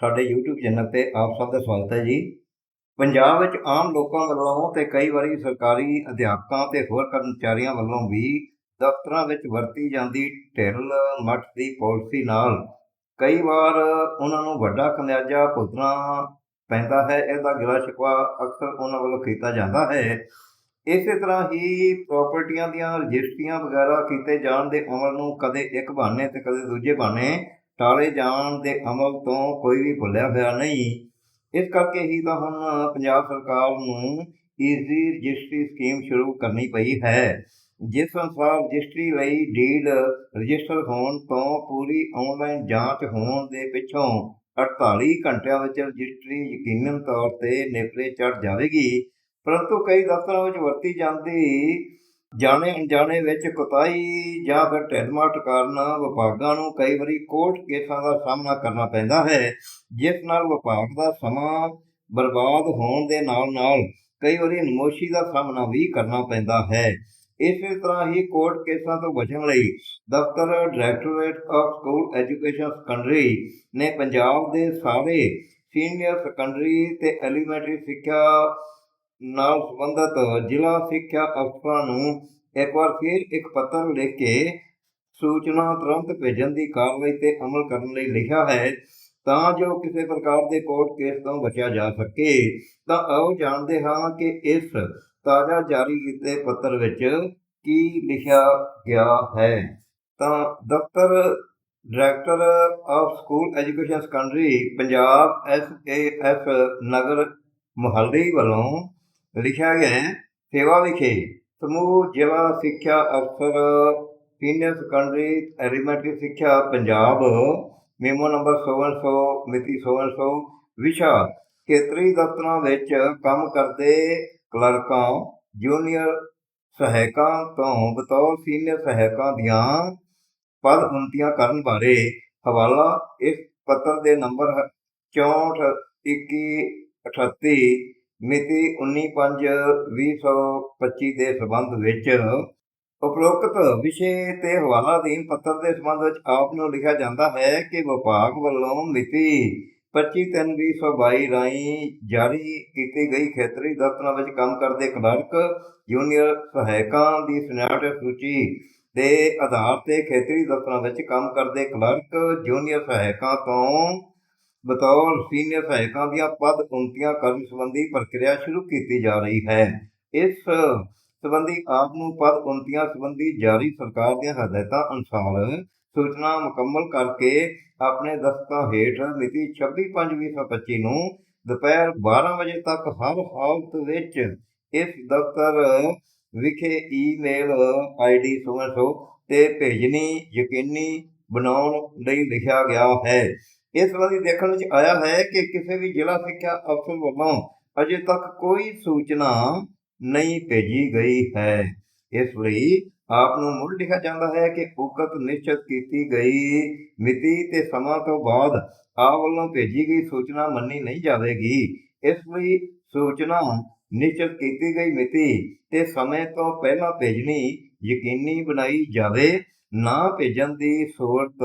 ਸਾਡੇ YouTube channel ਤੇ ਆਪ ਸਭ ਦਾ ਸਵਾਗਤ ਹੈ ਜੀ। ਪੰਜਾਬ ਵਿੱਚ ਆਮ ਲੋਕਾਂ ਵੱਲੋਂ ਤੇ ਕਈ ਵਾਰੀ ਸਰਕਾਰੀ ਅਧਿਆਪਕਾਂ ਤੇ ਹੋਰ ਕਰਮਚਾਰੀਆਂ ਵੱਲੋਂ ਵੀ ਦਫ਼ਤਰਾਂ ਵਿੱਚ ਵਰਤੀ ਜਾਂਦੀ ਢਿੱਲ ਮੱਠ ਦੀ ਪਾਲਿਸੀ ਨਾਲ ਕਈ ਵਾਰ ਉਹਨਾਂ ਨੂੰ ਵੱਡਾ ਖਮਿਆਜਾ ਭੁਗਤਣਾ ਪੈਂਦਾ ਹੈ, ਇਹਦਾ ਗਿਲਾ ਸ਼ਿਕਵਾ ਅਕਸਰ ਉਹਨਾਂ ਵੱਲੋਂ ਕੀਤਾ ਜਾਂਦਾ ਹੈ। ਇਸੇ ਤਰ੍ਹਾਂ ਹੀ ਪ੍ਰਾਪਰਟੀਆਂ ਦੀਆਂ ਰਜਿਸਟਰੀਆਂ ਵਗੈਰਾ ਕੀਤੇ ਜਾਣ ਦੇ ਅਮਲ ਨੂੰ ਕਦੇ ਇੱਕ ਬਹਾਨੇ ਤੇ ਕਦੇ ਦੂਜੇ ਬਹਾਨੇ ਟਾਲੇ ਜਾਣ ਦੇ ਅਮਲ ਤੋਂ ਕੋਈ ਵੀ ਭੁੱਲਿਆ ਹੋਇਆ ਨਹੀਂ। ਇਸ ਕਰਕੇ ਹੀ ਤਾਂ ਹੁਣ ਪੰਜਾਬ ਸਰਕਾਰ ਨੂੰ ਈਜ਼ੀ ਰਜਿਸਟਰੀ ਸਕੀਮ ਸ਼ੁਰੂ ਕਰਨੀ ਪਈ ਹੈ। ਜਿਸ ਅਨੁਸਾਰ ਰਜਿਸਟਰੀ ਲਈ ਡੀਡ ਰਜਿਸਟਰ ਹੋਣ ਤੋਂ ਪੂਰੀ ਆਨਲਾਈਨ ਜਾਂਚ ਹੋਣ ਦੇ ਪਿੱਛੋਂ 48 ਘੰਟਿਆਂ ਵਿੱਚ ਰਜਿਸਟਰੀ ਯਕੀਨਨ ਤੌਰ ਤੇ ਨੇਪਰੇ ਚੜ ਜਾਵੇਗੀ। ਪਰੰਤੂ ਕਈ ਦਫ਼ਤਰਾਂ ਵਿੱਚ ਵਰਤੀ ਜਾਂਦੀ ਜਾਣੇ ਅਣਜਾਣੇ ਵਿੱਚ ਕੁਤਾਈ ਜਾਂ ਫਿਰ ਢਿੱਲਮੱਠ ਕਾਰਨ ਵਿਭਾਗਾਂ ਨੂੰ ਕਈ ਵਾਰੀ ਕੋਰਟ ਕੇਸਾਂ ਦਾ ਸਾਹਮਣਾ ਕਰਨਾ ਪੈਂਦਾ ਹੈ, ਜਿਸ ਨਾਲ ਵਿਭਾਗ ਦਾ ਸਮਾਂ ਬਰਬਾਦ ਹੋਣ ਦੇ ਨਾਲ ਨਾਲ ਕਈ ਵਾਰੀ ਨਮੋਸ਼ੀ ਦਾ ਸਾਹਮਣਾ ਵੀ ਕਰਨਾ ਪੈਂਦਾ ਹੈ। ਇਸੇ ਤਰ੍ਹਾਂ ਹੀ ਕੋਰਟ ਕੇਸਾਂ ਤੋਂ ਬਚਣ ਲਈ ਦਫ਼ਤਰ directorate of school education secondary ਨੇ ਪੰਜਾਬ ਦੇ ਸਾਰੇ ਸੀਨੀਅਰ ਸੈਕੰਡਰੀ ਤੇ ਐਲੀਮੈਂਟਰੀ ਸਿੱਖਿਆ ਨਾਲ ਸੰਬੰਧਿਤ ਜ਼ਿਲ੍ਹਾ ਸਿੱਖਿਆ ਅਫਸਰਾਂ ਨੂੰ ਇੱਕ ਵਾਰ ਫਿਰ ਇੱਕ ਪੱਤਰ ਲਿਖ ਕੇ ਸੂਚਨਾ ਤੁਰੰਤ ਭੇਜਣ ਦੀ ਕਾਰਵਾਈ ਤੇ ਅਮਲ ਕਰਨ ਲਈ ਲਿਖਿਆ ਹੈ। ਤਾਂ ਜੋ ਕਿਸੇ ਪ੍ਰਕਾਰ ਦੇ ਕੋਰਟ ਕੇਸ ਤੋਂ ਬਚਿਆ ਜਾ ਸਕੇ। ਤਾਂ ਆਓ ਜਾਣਦੇ ਹਾਂ ਕਿ ਇਸ ਤਾਜ਼ਾ ਜਾਰੀ ਕੀਤੇ ਪੱਤਰ ਵਿੱਚ ਕੀ ਲਿਖਿਆ ਗਿਆ ਹੈ। ਤਾਂ ਦਫ਼ਤਰ director of school education secondary, Punjab S A F Nagar ਮੁਹੱਲਰੀ ਵੱਲੋਂ ਲਿਖਿਆ ਗਿਆ ਹੈ, ਸੇਵਾ ਵਿਖੇ ਸਮੂਹ, ਜ਼ਿਲ੍ਹਾ ਸਿੱਖਿਆ ਅਫਸਰ, ਸੀਨੀਅਰ ਸੈਕੰਡਰੀ ਐਲੀਮੈਂਟਰੀ ਸਿੱਖਿਆ, ਪੰਜਾਬ ਮੇਮੋ ਨੰਬਰ 1600 ਮਿਤੀ 1600 ਵਿਸ਼ਾ ਖੇਤਰੀ ਦਫ਼ਤਰਾਂ ਵਿੱਚ ਕੰਮ ਕਰਦੇ ਕਲਰਕਾਂ ਜੂਨੀਅਰ ਸਹਾਇਕਾਂ ਤੋਂ ਬਤੌਰ ਸੀਨੀਅਰ ਸਹਾਇਕਾਂ ਦੀਆਂ ਪਦ ਉਨਤੀਆਂ ਕਰਨ ਬਾਰੇ ਹਵਾਲਾ, ਇਸ ਪੱਤਰ ਦੇ ਨੰਬਰ 64 21 38 ਮਿਤੀ 19/5/2025 ਦੇ ਸਬੰਧ ਵਿੱਚ ਉਪਰੋਕਤ ਵਿਸ਼ੇ ਤੇ ਹਵਾਲਾ ਅਧੀਨ ਪੱਤਰ ਦੇ ਸੰਬੰਧ ਵਿੱਚ ਆਪ ਨੂੰ ਲਿਖਿਆ ਜਾਂਦਾ ਹੈ ਕਿ ਵਿਭਾਗ ਵੱਲੋਂ ਮਿਤੀ 25/3/2022 ਰਾਹੀਂ ਜਾਰੀ ਕੀਤੀ ਗਈ ਖੇਤਰੀ ਦਫ਼ਤਰਾਂ ਵਿੱਚ ਕੰਮ ਕਰਦੇ ਕਲਰਕ, ਜੂਨੀਅਰ ਸਹਾਇਕਾਂ ਦੀ ਸਨੈਟ ਸੂਚੀ ਦੇ ਆਧਾਰ ਤੇ ਖੇਤਰੀ ਦਫ਼ਤਰਾਂ ਵਿੱਚ ਕੰਮ ਕਰਦੇ ਕਲਰਕ, ਜੂਨੀਅਰ ਸਹਾਇਕਾਂ ਤੋਂ ਬਤੌਰ ਸੀਨੀਅਰ ਸਹਾਇਕਾਂ ਦੀਆਂ ਪਦ ਉਨਤੀਆਂ ਕਰਨ ਸੰਬੰਧੀ ਪ੍ਰਕਿਰਿਆ ਸ਼ੁਰੂ ਕੀਤੀ ਜਾ ਰਹੀ ਹੈ। ਇਸ ਸੰਬੰਧੀ ਆਪ ਨੂੰ ਪਦ ਉਨਤੀਆਂ ਸੰਬੰਧੀ ਜਾਰੀ ਸਰਕਾਰ ਦੀਆਂ ਹਦਾਇਤਾਂ ਅਨੁਸਾਰ ਸੂਚਨਾ ਮੁਕੰਮਲ ਕਰਕੇ ਆਪਣੇ ਦਸਤਾਂ ਹੇਠ ਮਿਤੀ 26/5/2025 ਨੂੰ ਦੁਪਹਿਰ 12 ਵਜੇ ਤੱਕ ਹਰ ਹਾਲਤ ਵਿੱਚ ਇਸ ਦਫ਼ਤਰ ਵਿਖੇ ਈਮੇਲ ਆਈਡੀ ਸੋਹਣਸੋ ਤੇ ਭੇਜਣੀ ਯਕੀਨੀ ਬਣਾਉਣ ਲਈ ਲਿਖਿਆ ਗਿਆ ਹੈ। ਇਸ ਸੰਬੰਧੀ ਦੇਖਣ ਵਿੱਚ ਆਇਆ ਹੈ ਕਿ ਕਿਸੇ ਵੀ ਜ਼ਿਲ੍ਹਾ ਸਿੱਖਿਆ ਅਫਸਰ ਵੱਲੋਂ ਅਜੇ ਤੱਕ ਕੋਈ ਸੂਚਨਾ ਨਹੀਂ ਭੇਜੀ ਗਈ ਹੈ। ਇਸ ਲਈ ਆਪ ਨੂੰ ਮੁੜ ਲਿਖਿਆ ਜਾਂਦਾ ਹੈ ਕਿ ਉਕਤ ਨਿਸ਼ਚਿਤ ਕੀਤੀ ਗਈ ਮਿਤੀ ਤੇ ਸਮਾਂ ਤੋਂ ਬਾਅਦ ਆਪ ਵੱਲੋਂ ਭੇਜੀ ਗਈ ਸੂਚਨਾ ਮੰਨੀ ਨਹੀਂ ਜਾਵੇਗੀ। ਇਸ ਲਈ ਸੂਚਨਾ ਨਿਸ਼ਚਿਤ ਕੀਤੀ ਗਈ ਮਿਤੀ ਤੇ ਸਮੇਂ ਤੋਂ ਪਹਿਲਾਂ ਭੇਜਣੀ ਯਕੀਨੀ ਬਣਾਈ ਜਾਵੇ। ਨਾ ਭੇਜਣ ਦੀ ਸੂਰਤ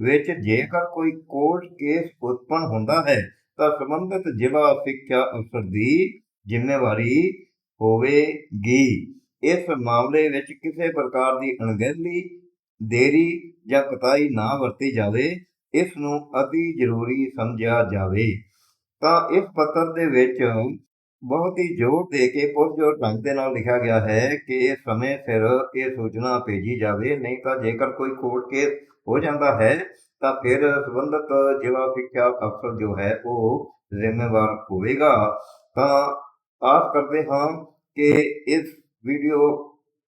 ਵਿੱਚ ਜੇਕਰ ਕੋਈ ਕੋਰਟ ਕੇਸ ਉਤਪੰਨ ਹੁੰਦਾ ਹੈ, ਤਾਂ ਸੰਬੰਧਿਤ ਜ਼ਿਲ੍ਹਾ ਸਿੱਖਿਆ ਅਫਸਰ ਦੀ ਜ਼ਿੰਮੇਵਾਰੀ ਹੋਵੇਗੀ। ਇਸ ਮਾਮਲੇ ਵਿੱਚ ਕਿਸੇ ਪ੍ਰਕਾਰ ਦੀ ਅਣਗਹਿਲੀ, ਦੇਰੀ ਜਾਂ ਕਤਾਈ ਨਾ ਵਰਤੀ ਜਾਵੇ, ਇਸ ਨੂੰ ਅਤੀ ਜ਼ਰੂਰੀ ਸਮਝਿਆ ਜਾਵੇ। ਤਾਂ ਇਸ ਪੱਤਰ ਦੇ ਵਿੱਚ ਬਹੁਤ ਹੀ ਜ਼ੋਰ ਦੇ ਕੇ ਪੁਰਜੋਰ ਢੰਗ ਦੇ ਨਾਲ ਲਿਖਿਆ ਗਿਆ ਹੈ ਕਿ ਇਹ ਸਮੇਂ ਸਿਰ ਇਹ ਸੂਚਨਾ ਭੇਜੀ ਜਾਵੇ, ਨਹੀਂ ਤਾਂ ਜੇਕਰ ਕੋਈ ਕੋਰਟ ਕੇਸ ਹੋ ਜਾਂਦਾ ਹੈ, ਤਾਂ ਫਿਰ ਸੰਬੰਧਿਤ ਜ਼ਿਲ੍ਹਾ ਸਿੱਖਿਆ ਅਫਸਰ ਜੋ ਹੈ ਉਹ ਜ਼ਿੰਮੇਵਾਰ ਹੋਵੇਗਾ। ਤਾਂ ਆਸ ਕਰਦੇ ਹਾਂ ਕਿ ਇਸ ਵੀਡੀਓ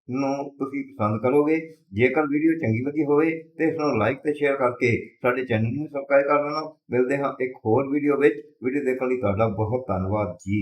ਨੂੰ ਤੁਸੀਂ ਪਸੰਦ ਕਰੋਗੇ। ਜੇਕਰ ਵੀਡੀਓ ਚੰਗੀ ਲੱਗੀ ਹੋਵੇ ਤੇ ਇਸ ਨੂੰ ਲਾਈਕ ਤੇ ਸ਼ੇਅਰ ਕਰਕੇ ਸਾਡੇ ਚੈਨਲ ਨੂੰ ਸਬਸਕ੍ਰਾਈਬ ਕਰ ਲੈਣਾ। ਮਿਲਦੇ ਹਾਂ ਇੱਕ ਹੋਰ ਵੀਡੀਓ ਵਿੱਚ। ਵੀਡੀਓ ਦੇਖਣ ਲਈ ਤੁਹਾਡਾ ਬਹੁਤ ਧੰਨਵਾਦ ਜੀ।